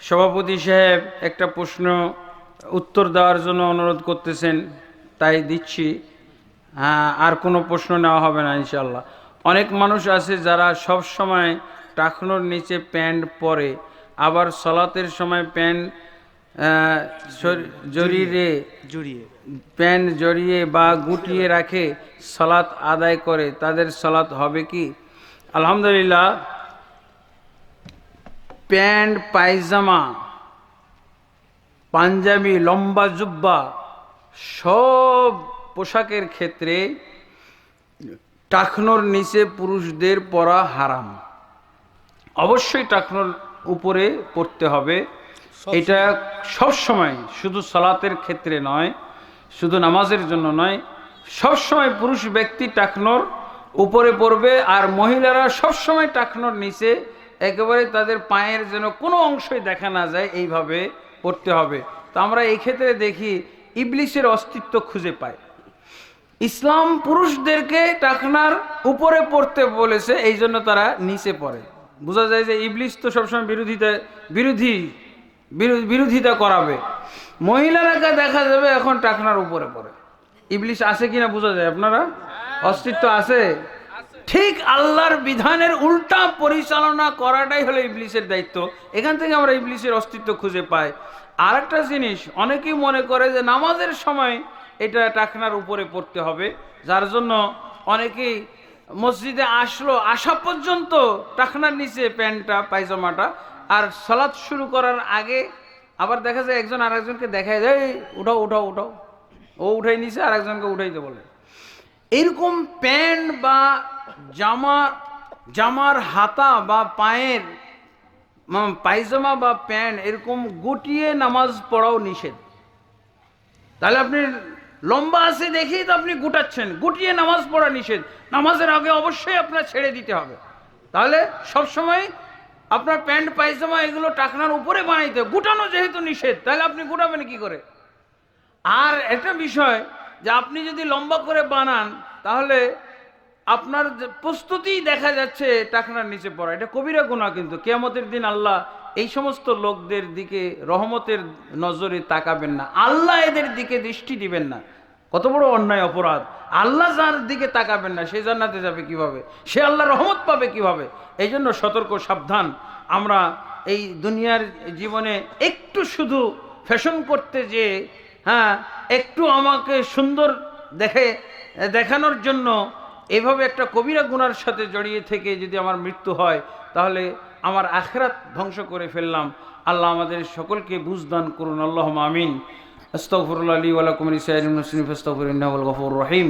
সভাপতি সাহেব একটা প্রশ্ন উত্তর দেওয়ার জন্য অনুরোধ করতেছেন তাই দিচ্ছি। হ্যাঁ আর কোনো প্রশ্ন নেওয়া হবে না ইনশাল্লাহ অনেক মানুষ আছে যারা সব সময় টাকনোর নিচে প্যান্ট পরে আবার সলাতের সময় প্যান্ট জড়িয়ে জড়িয়ে প্যান্ট জড়িয়ে বা গুটিয়ে রাখে সলাৎ আদায় করে তাদের সলাৎ হবে কি? আলহামদুলিল্লাহ প্যান্ট পায়জামা পাঞ্জাবি লম্বা জুব্বা সব পোশাকের ক্ষেত্রে টাকনোর নিচে পুরুষদের পরা হারাম। অবশ্যই টাকনোর উপরে পড়তে হবে। এটা সব সময় শুধু সলাতের ক্ষেত্রে নয় শুধু নামাজের জন্য নয় সব সময় পুরুষ ব্যক্তি টাকনোর উপরে পড়বে আর মহিলারা সব সময় টাকনোর নিচে একেবারে তাদের পায়ের যেন কোনো অংশই দেখা না যায়, এইভাবে পড়তে হবে। তো আমরা এই ক্ষেত্রে দেখি ইবলিশের অস্তিত্ব খুঁজে পাই ইসলাম পুরুষদেরকে টাকনার উপরে পড়তে বলেছে এই জন্য তারা নিচে পড়ে। বোঝা যায় যে ইবলিশ তো সবসময় বিরোধিতা, বিরোধী বিরো- বিরোধিতা করাবে। মহিলারাকে দেখা যাবে এখন টাকনার উপরে পড়ে। ইবলিশ আছে কিনা বোঝা যায়, আপনারা? অস্তিত্ব আছে? ঠিক আল্লাহর বিধানের উল্টা পরিচালনা করাটাই হলো ইবলিশের দায়িত্ব। এখান থেকে আমরা ইবলিশের অস্তিত্ব খুঁজে পাই। আর একটা জিনিস, অনেকেই মনে করে যে নামাজের সময় এটা টাকনার উপরে পড়তে হবে, যার জন্য অনেকেই মসজিদে আসলো, আসা পর্যন্ত টাকনার নিচে প্যান্টটা, পায়জামাটা, আর সলাৎ শুরু করার আগে আবার দেখা যায় একজন আরেকজনকে দেখায় যায় উঠাও উঠাও উঠাও। ও উঠাই নিছে আর একজনকে উঠাইতে বলে। এরকম প্যান্ট বা জামা, জামার হাতা বা পায়ের পায়জামা বা প্যান্ট এরকম গুটিয়ে নামাজ পড়াও নিষেধ। তাহলে আপনি লম্বা আছে দেখেই তো আপনি গুটাচ্ছেন। গুটিয়ে নামাজ পড়া নিষেধ। নামাজের আগে অবশ্যই আপনার ছেড়ে দিতে হবে। তাহলে সব সময় আপনার প্যান্ট, পায়জামা এগুলো টাকনার উপরে বানাইতে। গুটানো যেহেতু নিষেধ, তাহলে আপনি গুটাবেন কি করে? আর একটা বিষয় যে আপনি যদি লম্বা করে বানান, তাহলে আপনার যে প্রস্তুতিই দেখা যাচ্ছে টাকনার নিচে পড়া। এটা কবিরা গুণা কিন্তু। কেয়ামতের দিন আল্লাহ এই সমস্ত লোকদের দিকে রহমতের নজরে তাকাবেন না। আল্লাহ এদের দিকে দৃষ্টি দিবেন না। কত বড় অন্যায় অপরাধ। আল্লাহ যার দিকে তাকাবেন না, সে জান্নাতে যাবে কীভাবে? সে আল্লাহ রহমত পাবে কীভাবে? এই জন্য সতর্ক, সাবধান। আমরা এই দুনিয়ার জীবনে একটু শুধু ফ্যাশন করতে যে হ্যাঁ একটু আমাকে সুন্দর দেখে, দেখানোর জন্য এভাবে একটা কবিরা গুনার সাথে জড়িয়ে থেকে যদি আমার মৃত্যু হয়, তাহলে আমার আখরাত ধ্বংস করে ফেললাম। আল্লাহ আমাদের সকলকে বুঝদান করুন। আল্লাহ আমিন। আস্তফরুল্লা আলী ওয়ালাকুম আস্তফর রহিম।